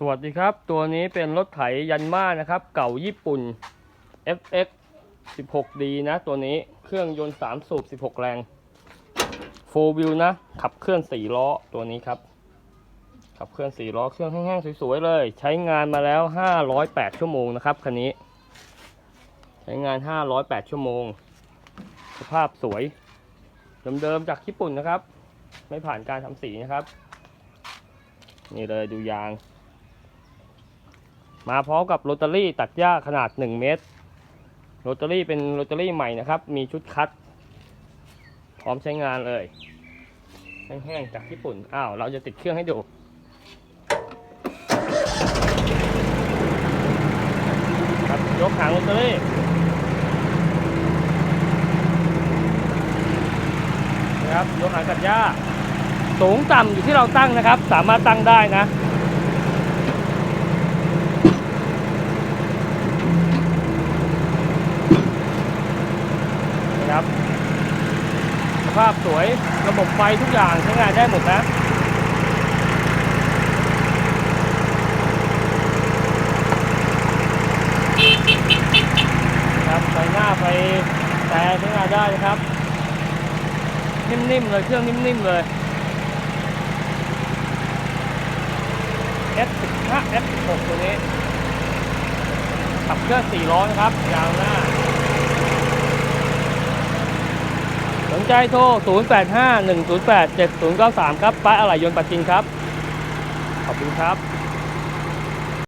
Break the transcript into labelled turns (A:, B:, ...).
A: สวัสดีครับ ตัวนี้เป็นรถไถยันมานะครับ เก่าญี่ปุ่น FX 16D นะ ตัวนี้เครื่องยนต์ 3 สูบ 16 แรง 4 wheel นะ ขับเคลื่อน 4 ล้อตัวนี้ครับ ขับเคลื่อน 4 ล้อ เครื่องแห้งๆ สวย ๆ เลย ใช้งานมาแล้ว 508 ชั่วโมงนะครับคันนี้ ใช้งาน 508 ชั่วโมง สภาพสวย เดิมๆ จากญี่ปุ่นนะครับ ไม่ผ่านการทำสีนะครับ นี่เลยดูยาง มาพร้อมกับโรตารี่ตัดหญ้าขนาด 1 เมตร โรตารี่เป็นโรตารี่ใหม่นะครับ มีชุดคัด พร้อมใช้งานเลย แห้งๆจากญี่ปุ่น อ้าว เราจะติดเครื่องให้ดู ครับยกหางโรตารี่นะครับยกหางตัดหญ้า สูงต่ำอยู่ที่เราตั้งนะครับ สามารถตั้งได้นะ นะครับ สภาพสวยระบบไฟทุกอย่างใช้งานได้หมดนะครับไฟหน้าไฟแต่ใช้งานได้นะครับ นิ่มๆเลยเครื่องนิ่มๆเลย S15 S16 ตัวนี้ขับเครื่อง4ล้อนะครับ ยาวหน้า สน ใจโทร 085 108 7093 ครับป้ายอะไหล่ยนต์ปัจจินครับ ขอบคุณครับ